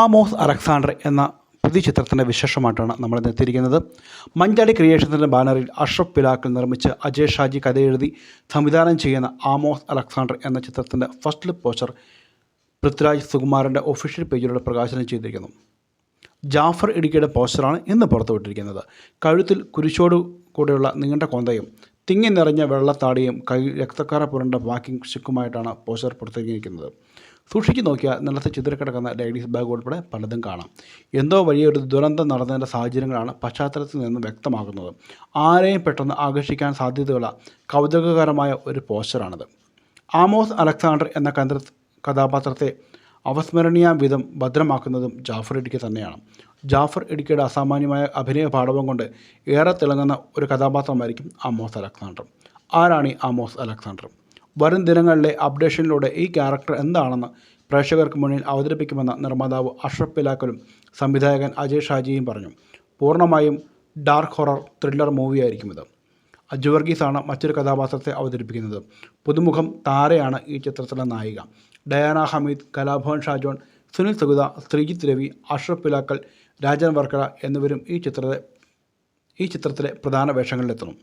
Amos Alexander എന്ന പുതിയ ചിത്രത്തിന്റെ വിശേഷമായിട്ടാണ് നമ്മൾ എത്തിയിരിക്കുന്നത്. മഞ്ചാടി ക്രിയേഷൻസിന്റെ ബാനറിൽ അഷ്റഫ് പിലാക്കിൽ നിർമ്മിച്ച് അജയ് ഷാജി കഥ എഴുതി സംവിധാനം ചെയ്യുന്ന ആമോസ് അലക്സാണ്ടർ എന്ന ചിത്രത്തിന്റെ ഫസ്റ്റ് ലുക്ക് പോസ്റ്റർ പൃഥ്വിരാജ് സുകുമാരന്റെ ഒഫീഷ്യൽ പേജിലൂടെ പ്രകാശനം ചെയ്തിരിക്കുന്നു. ജാഫർ ഇടുക്കിയുടെ പോസ്റ്ററാണ് ഇന്ന് പുറത്തുവിട്ടിരിക്കുന്നത്. കഴുത്തിൽ കുരിശോട് കൂടെയുള്ള നീണ്ട കൊന്തയും തിങ്ങി നിറഞ്ഞ വെള്ളത്താടിയും കൈ രക്തക്കാര പുരണ്ട വാക്കിംഗ് സ്റ്റിക്കുമായിട്ടാണ് പോസ്റ്റർ പുറത്തേക്കിരിക്കുന്നത് സൂക്ഷിച്ചു നോക്കിയാൽ നിലത്ത് ചിതറിക്കിടക്കുന്ന ലേഡീസ് ബാഗ് ഉൾപ്പെടെ പലതും കാണാം. എന്തോ വലിയൊരു ദുരന്തം നടന്നതിന്റെ സാഹചര്യങ്ങളാണ് പശ്ചാത്തലത്തിൽ നിന്ന് വ്യക്തമാകുന്നത്. ആരെയും പെട്ടെന്ന് ആകർഷിക്കാൻ സാധ്യതയുള്ള കൗതുകകരമായ ഒരു പോസ്റ്ററാണിത്. ആമോസ് അലക്സാണ്ടർ എന്ന കന്ത്ര കഥാപാത്രത്തെ അവസ്മരണീയ വിധം ഭദ്രമാക്കുന്നതും ജാഫർ ഇടുക്കി തന്നെയാണ്. ജാഫർ ഇടുക്കിയുടെ അസാമാന്യമായ അഭിനയ പാഠവും കൊണ്ട് ഏറെ തിളങ്ങുന്ന ഒരു കഥാപാത്രമായിരിക്കും ആമോസ് അലക്സാണ്ടർ. ആരാണ് ഈ ആമോസ് അലക്സാണ്ടർ? വരും ദിനങ്ങളിലെ അപ്ഡേഷനിലൂടെ ഈ ക്യാരക്ടർ എന്താണെന്ന് പ്രേക്ഷകർക്ക് മുന്നിൽ അവതരിപ്പിക്കുമെന്ന് നിർമ്മാതാവ് അഷ്റഫ് പിലാക്കലും സംവിധായകൻ അജയ് ഷാജിയും പറഞ്ഞു. പൂർണമായും ഡാർക്ക് ഹൊറർ ത്രില്ലർ മൂവിയായിരിക്കും ഇത്. അജു വർഗീസാണ് മറ്റൊരു കഥാപാത്രത്തെ അവതരിപ്പിക്കുന്നത്. പുതുമുഖം താരയാണ് ഈ ചിത്രത്തിലെ നായിക. ഡയാന ഹമീദ് കലാഭവൻ ഷാജോൺ സുനിൽ സുഗത ശ്രീജിത്ത് രവി അഷ്റഫ് പിലാക്കൽ രാജൻ വർക്കല എന്നിവരും ഈ ചിത്രത്തെ ഈ ചിത്രത്തിലെ പ്രധാന വേഷങ്ങളിലെത്തുന്നു.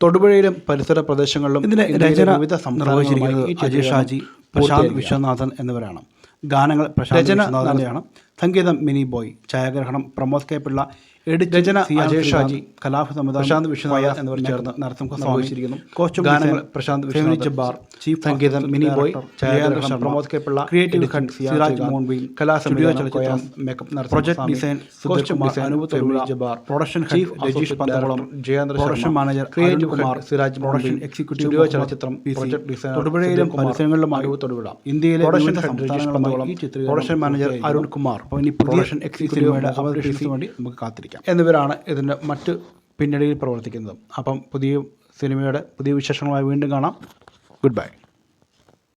തൊടുപുഴയിലും പരിസര പ്രദേശങ്ങളിലും ഇതിന് രചന വിവിധ നിർവഹിച്ചിരിക്കുന്നത് അജയ് ഷാജി പ്രശാന്ത്. വിശ്വനാഥൻ എന്നിവരാണ് ഗാനങ്ങൾ പ്രശാന്ത് രചന വിശ്വനാഥന്റെയാണ് സംഗീതം മിനി ബോയ് ഛായാഗ്രഹണം പ്രമോദ് കെ പിള്ള എഡിറ്റ് രചന അജയ് ഷാജി, കലാഭ സമുദായം പ്രശാന്ത് വിശ്വനാഥൻ ഫയാസ് എന്നിവർ ചേർന്ന് നരസിംഹ നിർവഹിച്ചിരിക്കുന്നു. കോസ്റ്റ്യൂം ഗാനങ്ങൾ പ്രശാന്ത് ഫെമിനി വിശ്വനാഥൻ, ചീഫ് സംഗീതം മിനി ബോയ്, ഛായാഗ്രഹണം പ്രമോദ് കെ പിള്ള, ക്രിയേറ്റീവ് ഖണ്ഡ് സിറാജ് മോൺബീൻ കലാസംവിധാനം സ്റ്റുഡിയോ ചലച്ചിത്രം makeup project design costume design Anupa Femini production chief Rajeesh Panthakulam Jayendra production manager creative Kumar Siraj production executive studio ചലച്ചിത്രം പ്രൊജക്ട് ഡിസൈനർ തൊടുപുഴയിലും കുമാർ, പരിസരങ്ങളിലുമായി തൊടുപുഴ. ഇന്ത്യയിലെ പ്രൊഡക്ഷൻ സംസ്ഥാനങ്ങളുമായി പ്രൊഡക്ഷൻ മാനേജർ അരുൺ കുമാർ അപ്പോൾ ഇനി പ്രൊഡക്ഷൻ എക്സിക്യൂട്ടീവുമായിട്ട് സി വേണ്ടി നമുക്ക് കാത്തിരിക്കാം. എന്നിവരാണ് ഇതിന്റെ മറ്റ് പിന്നണിയിൽ പ്രവർത്തിക്കുന്നത്. അപ്പം പുതിയ സിനിമയുടെ പുതിയ വിശേഷങ്ങളുമായി വീണ്ടും കാണാം. Good bye